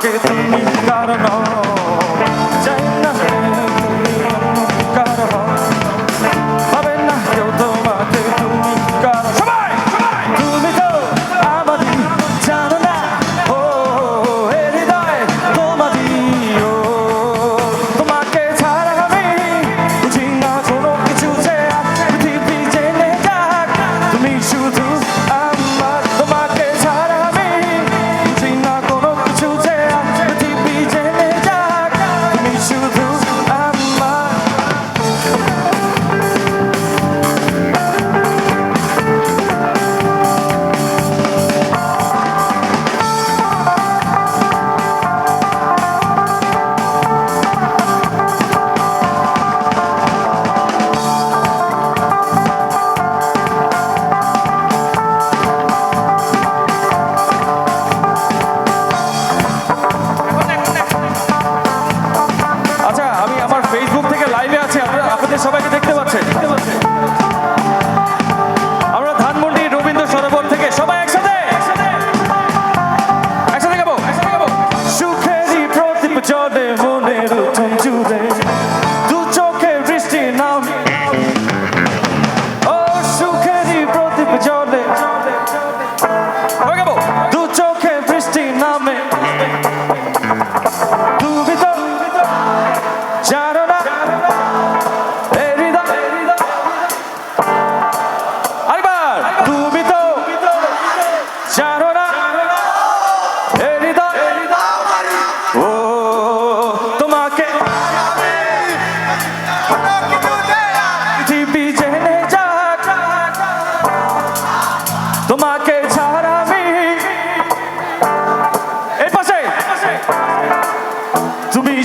pocket. 네. 네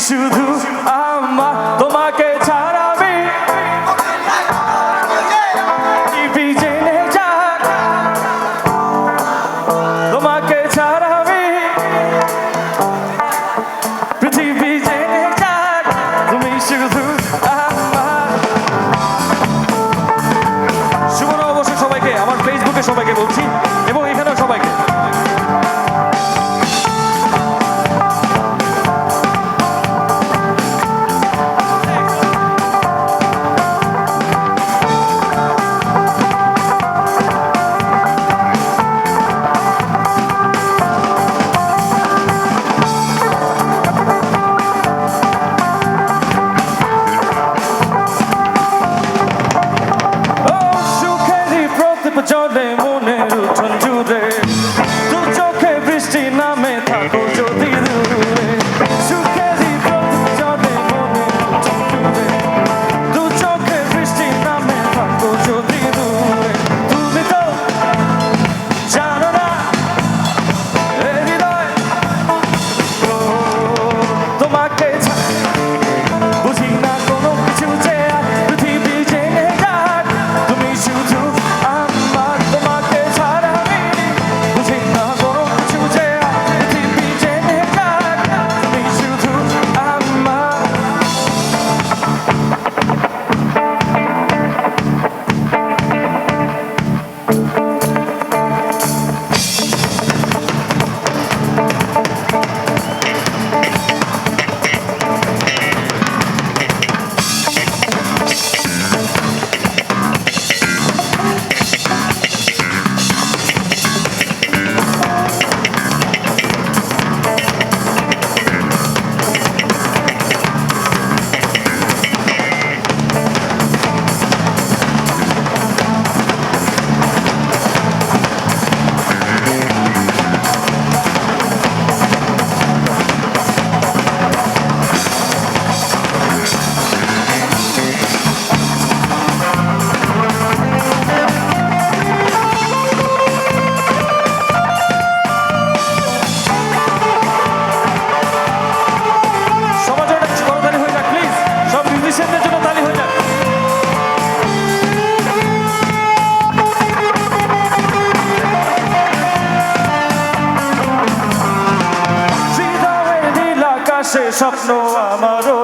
শুধু আম্মা, তোমাকে ছাড়াবি জেনে যাক। তোমাকে ছাড়াবি পৃথিবী জেনে যাক। তুমি শুধু শুভ নববর্ষ সবাইকে, আমার ফেসবুকে সবাইকে বলছি। আছে স্বপ্ন আমারও